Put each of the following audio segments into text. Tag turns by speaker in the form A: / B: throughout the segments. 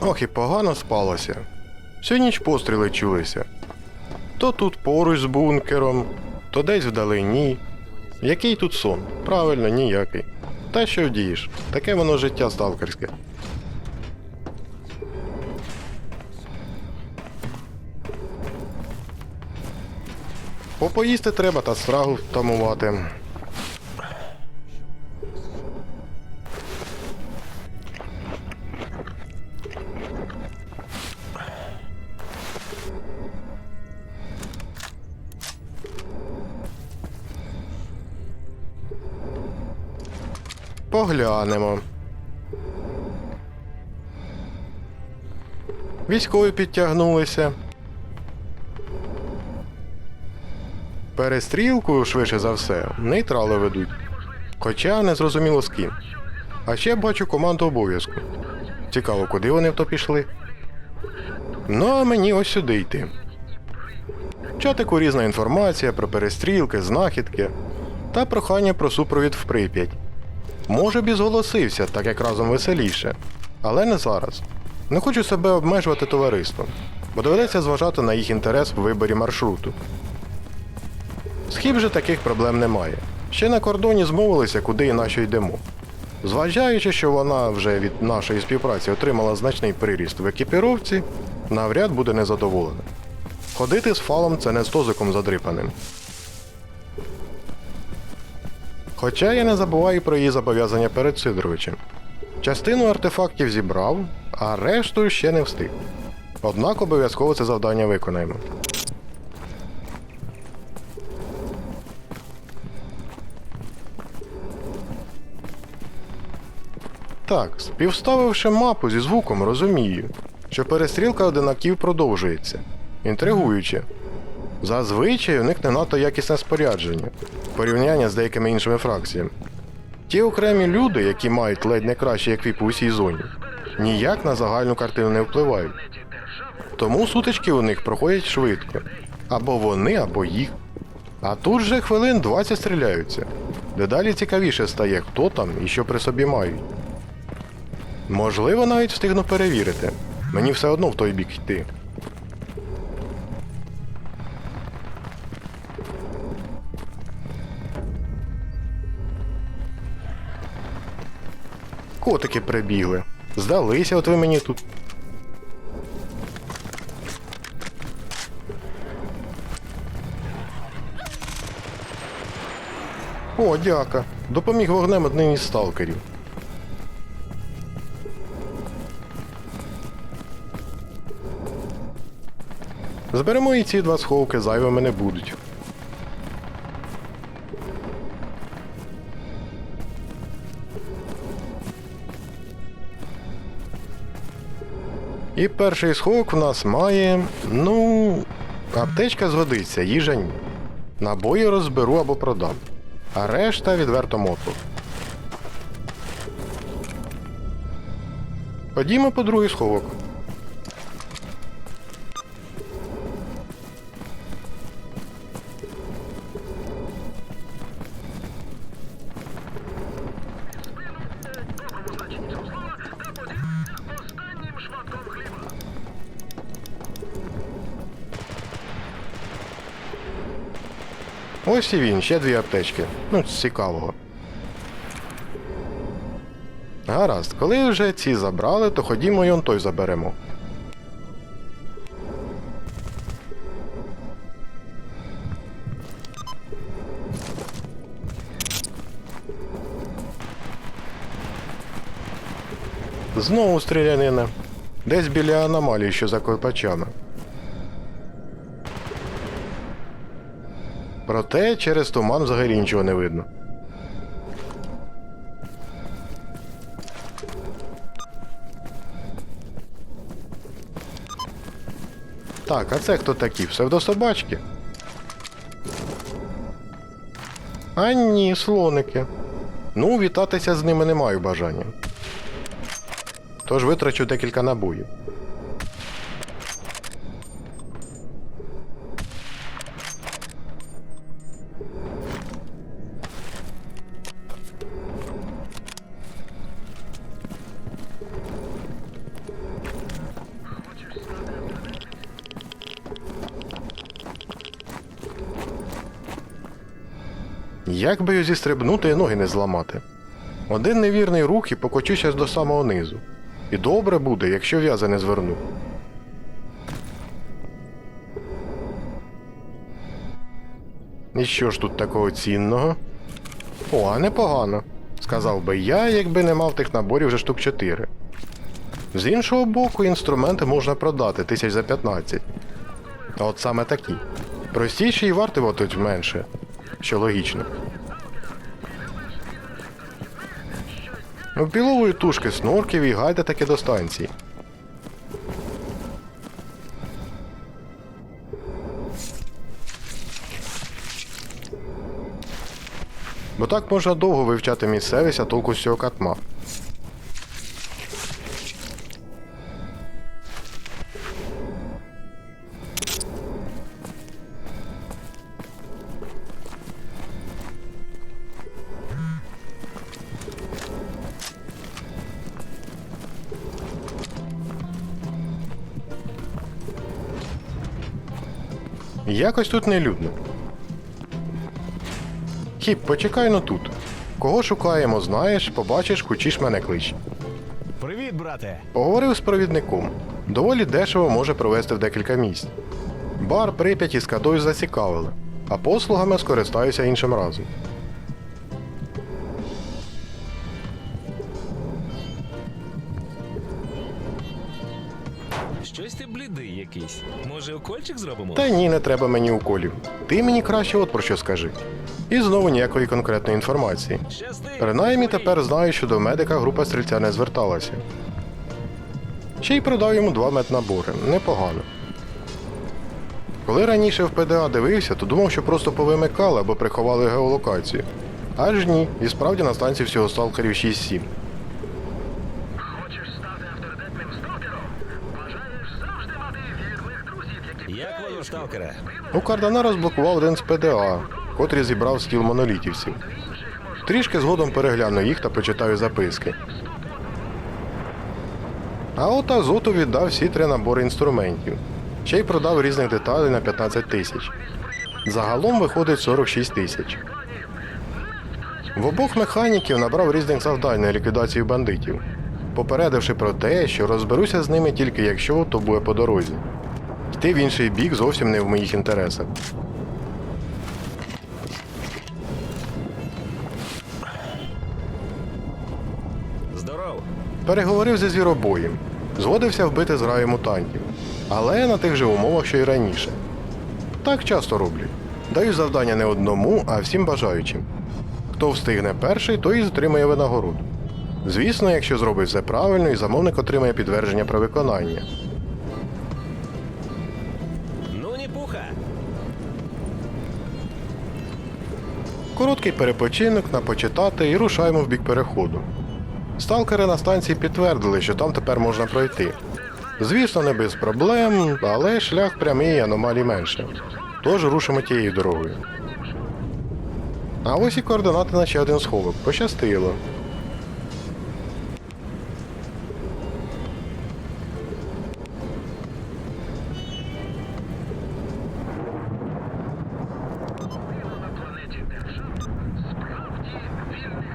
A: Ох і погано спалося. Всю ніч постріли чулися. То тут поруч з бункером, то десь вдалині. Який тут сон? Правильно, ніякий. Та що вдієш? Таке воно життя сталкерське. Попоїсти треба та страгу втамувати. Поглянемо. Військові підтягнулися. Перестрілку, швидше за все, нейтрали ведуть. Хоча не зрозуміло з ким. А ще бачу команду обов'язку. Цікаво, куди вони в то пішли. Ну, а мені ось сюди йти. В чатику різна інформація про перестрілки, знахідки та прохання про супровід в Прип'ять. Може б і зголосився, так як разом веселіше. Але не зараз. Не хочу себе обмежувати товариством, бо доведеться зважати на їх інтерес в виборі маршруту. З хіб же таких проблем немає. Ще на кордоні змовилися, куди і на що йдемо. Зважаючи, що вона вже від нашої співпраці отримала значний приріст в екіпіровці, навряд буде незадоволена. Ходити з фалом це не з тозиком задрипаним. Хоча я не забуваю про її зобов'язання перед Сидоровичем. Частину артефактів зібрав, а решту ще не встиг. Однак обов'язково це завдання виконаємо. Так, співставивши мапу зі звуком, розумію, що перестрілка одинаків продовжується. Інтригуюче. Зазвичай у них не надто якісне спорядження, порівняння з деякими іншими фракціями. Ті окремі люди, які мають ледь не кращий еквіп у усій зоні, ніяк на загальну картину не впливають. Тому сутички у них проходять швидко. Або вони, або їх. А тут же хвилин 20 стріляються. Дедалі цікавіше стає, хто там і що при собі мають. Можливо, навіть встигну перевірити. Мені все одно в той бік йти. Котики прибігли. Здалися, от ви мені тут. О, дяка. Допоміг вогнем одним із сталкерів. Зберемо і ці два сховки, зайвими не будуть. І перший сховок в нас має. Ну. Аптечка згодиться, їжа ні. Набої розберу або продам. А решта відверто моту. Ходімо по другий сховок. Ось і він, ще дві аптечки. Ну, цікавого. Гаразд, коли вже ці забрали, то ходімо і он той заберемо. Знову стрілянина. Десь біля аномалії, що за копачами. Проте через туман взагалі нічого не видно. Так, а це хто такі? Псевдособачки? А ні, слоники. Ну, вітатися з ними не маю бажання. Тож витрачу декілька набоїв. Як би його зістрибнути і ноги не зламати? Один невірний рух і покочуся до самого низу. І добре буде, якщо в'язи не зверну. І що ж тут такого цінного? О, а непогано. Сказав би я, якби не мав тих наборів вже штук 4. З іншого боку, інструменти можна продати тисяч за 15. А от саме такі. Простіші і вартуватимуть менше, що логічно. Впілової тушки снорків і гайда таки до станції. Бо так можна довго вивчати місцевість, а толку з цього катма. Якось тут не людно. Хіп, почекай ну тут. Кого шукаємо, знаєш, побачиш, хочеш мене клич.
B: Привіт, брате.
A: Поговорив з провідником. Доволі дешево може провести в декілька місць. Бар Прип'ять із кадою зацікавили, а послугами скористаюся іншим разом.
B: Якийсь. Може, укольчик зробимо?
A: Та ні, не треба мені уколів. Ти мені краще от про що скажи. І знову ніякої конкретної інформації. Принаймні тепер знаю, що до медика група стрільця не зверталася. Ще й продав йому два меднабори. Непогано. Коли раніше в ПДА дивився, то думав, що просто повимикали або приховали геолокацію. Аж ні, і справді на станції всього сталкерів 6-7.
B: Як воно, сталкере?
A: У Кардана розблокував один з ПДА, котрий зібрав стіл монолітівців. Трішки згодом перегляну їх та почитаю записки. А от Азоту віддав всі три набори інструментів. Ще й продав різних деталей на 15 тисяч. Загалом виходить 46 тисяч. В обох механіків набрав різних завдань на ліквідацію бандитів, попередивши про те, що розберуся з ними тільки якщо то буде по дорозі. Йти в інший бік зовсім не в моїх інтересах.
B: Здоров.
A: Переговорив зі звіробоєм, згодився вбити зграю мутантів, але на тих же умовах, що й раніше. Так часто роблять. Даю завдання не одному, а всім бажаючим. Хто встигне перший, той і отримає винагороду. Звісно, якщо зробить все правильно, і замовник отримає підтвердження про виконання. Короткий перепочинок напочитати і рушаємо в бік переходу. Сталкери на станції підтвердили, що там тепер можна пройти. Звісно, не без проблем, але шлях прямий аномалій менше. Тож рушимо тією дорогою. А ось і координати на ще один сховок. Пощастило.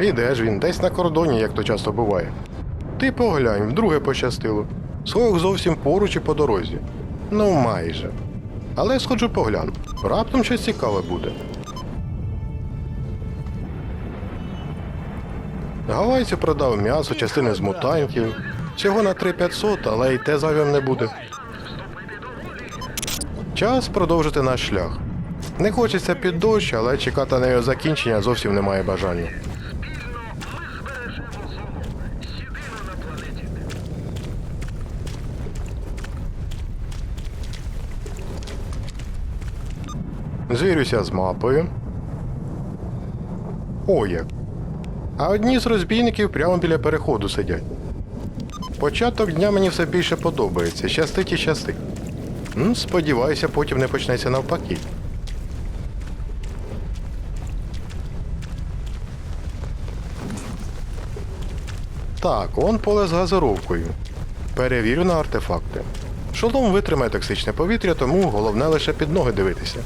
A: І де ж він? Десь на кордоні, як то часто буває. Ти поглянь, вдруге пощастило. Сховок зовсім поруч і по дорозі. Ну, майже. Але сходжу погляну. Раптом щось цікаве буде. Гавайцю продав м'ясо, частини з мутантів. Всього на 3500, але й те зайвим не буде. Час продовжити наш шлях. Не хочеться під дощ, але чекати на його закінчення зовсім немає бажання. Звірюся з мапою. О, як. А одні з розбійників прямо біля переходу сидять. Початок дня мені все більше подобається. Щастить і щастить. М, Сподіваюся, потім не почнеться навпаки. Так, он поле з газировкою. Перевірю на артефакти. Шолом витримає токсичне повітря, тому головне лише під ноги дивитися.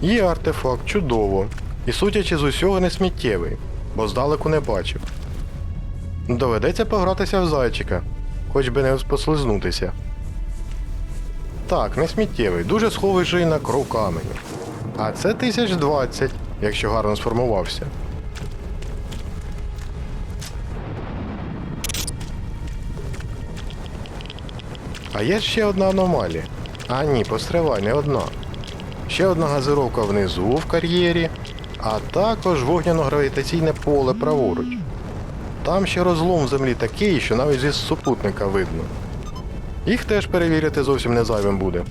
A: Є артефакт, чудово. І судячи з усього не сміттєвий, бо здалеку не бачив. Доведеться погратися в зайчика, хоч би не послизнутися. Так, не сміттєвий, дуже схожий на кров каменю. А це 1020, якщо гарно сформувався. А є ще одна аномалія. А ні, постривай, не одна. Ще одна газировка внизу в кар'єрі, а також вогняно-гравітаційне поле праворуч. Там ще розлом в землі такий, що навіть зі супутника видно. Їх теж перевірити зовсім не зайвим буде.